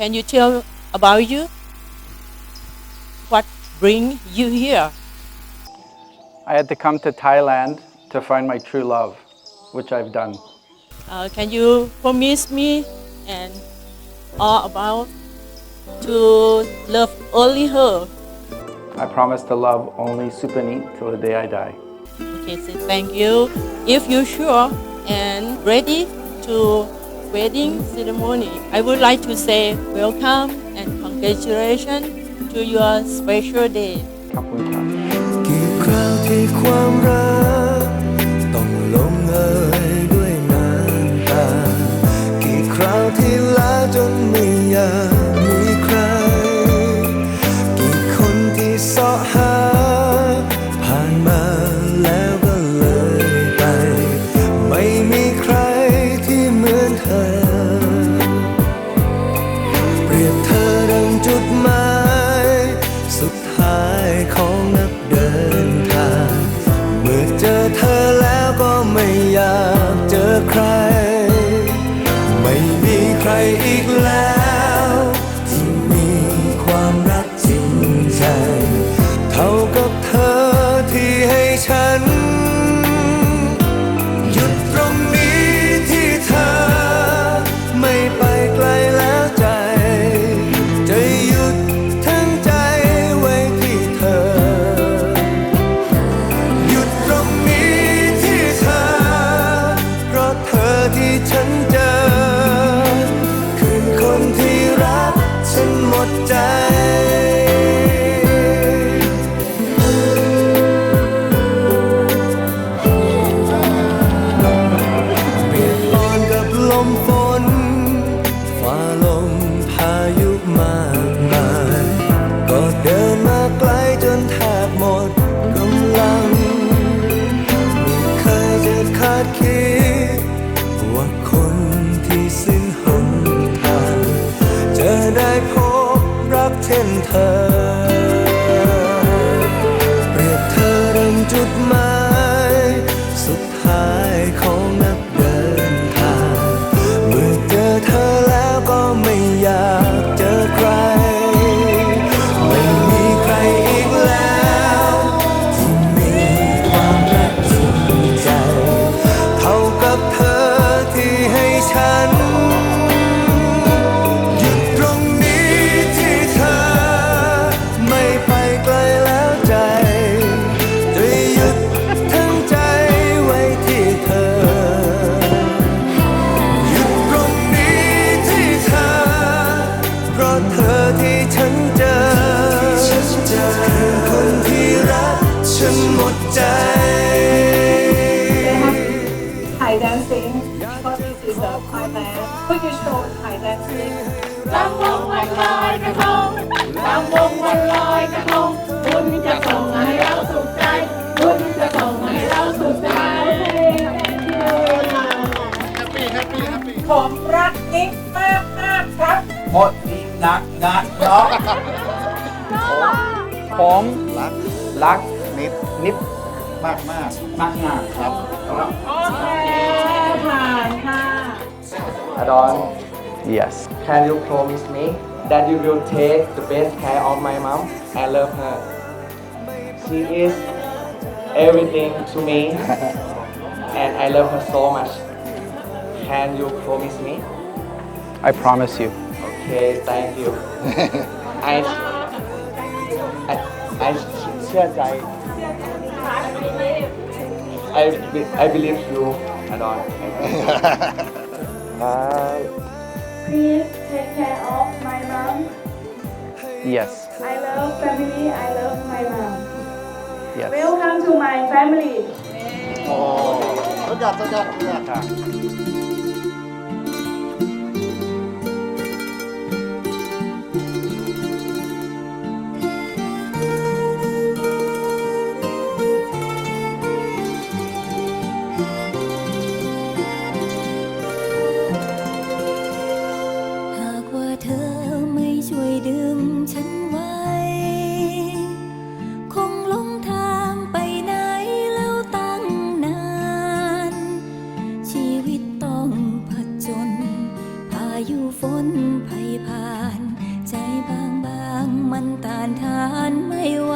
Can you tell about you? What bring you here? I had to come to Thailand to find my true love, which I've done. Uh, can you promise me and all about to love only her? I promise to love only Supaneet till the day I die. Okay, so thank you. If you're sure and ready to wedding ceremony, I would like to say welcome and congratulations to your special day. ขอบคุณครับ กี่คราวที่ความรัก ต้องลงเอยด้วยน้ำตา กี่คราวที่ลาจนไม่อยาก cry ก ฉันหมดใจ Thai dancing because this is a Thailand. Could you show Thai dancing? ลำวงวันลอยกระทงลำวงวันลอยกระทงบุญจะส่งให้เราสุขใจบุญจะส่งให้เราสุขใจผมรักนิกมากมากๆครับ หมดนี่นักนักเนาะผมรักรัก นิด นิด มากมากมากมากครับครับ โอเคผ่านค่ะ Adon, yes can you promise me that you will take the best care of my mom? I love her. She is everything to me, and I love her so much. Can you promise me? I promise you Okay, thank you. I, I, I Yes, I. I, I believe you and all. Uh, Please take care of my mom. Yes. I love family. I love my mom. Yes. Welcome to my family. Oh. Good job, good job, good job. ตานทานไม่ไหว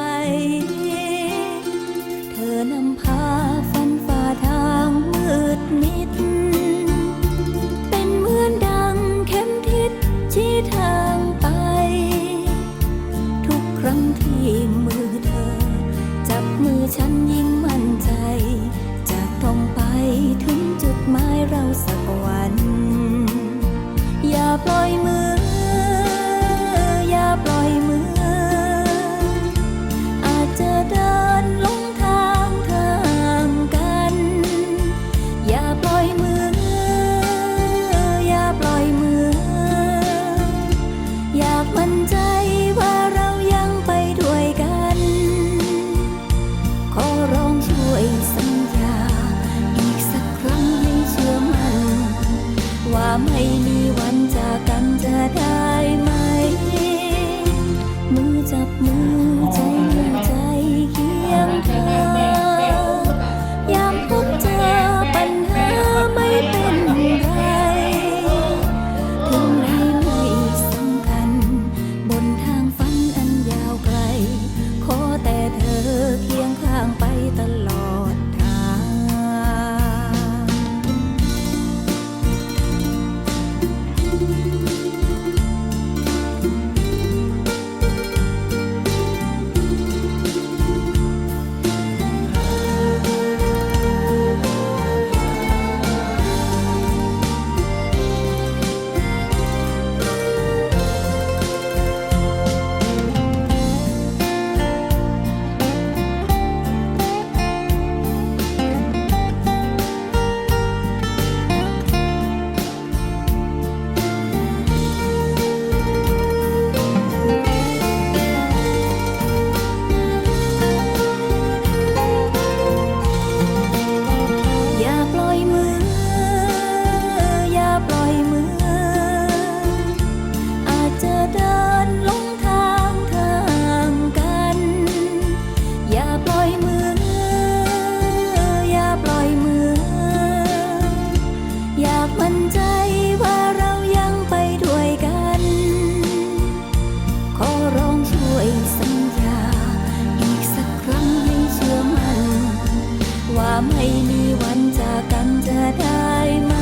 ไม่มีวันจากกันจะได้ไหม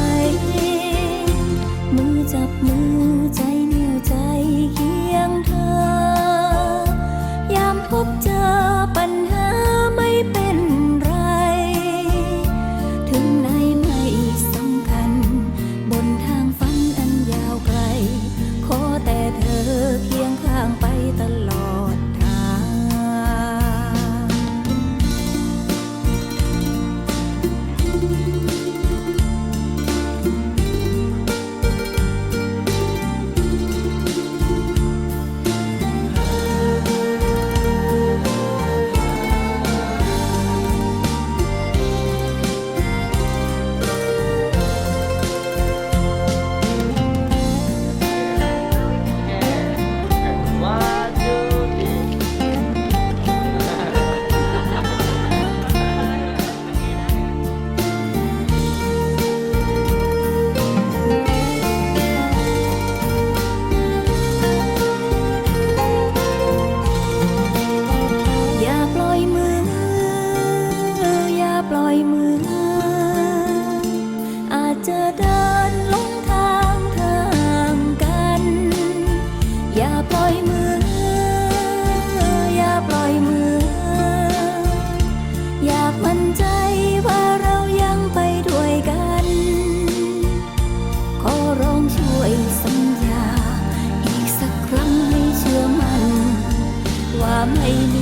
จะเดินลงทางทางกัน อย่าปล่อยมือ อย่าปล่อยมือ อยากมั่นใจว่าเรายังไปด้วยกัน ขอร้องช่วยสัญญา อีกสักครั้งให้เชื่อมัน ว่าไม่มี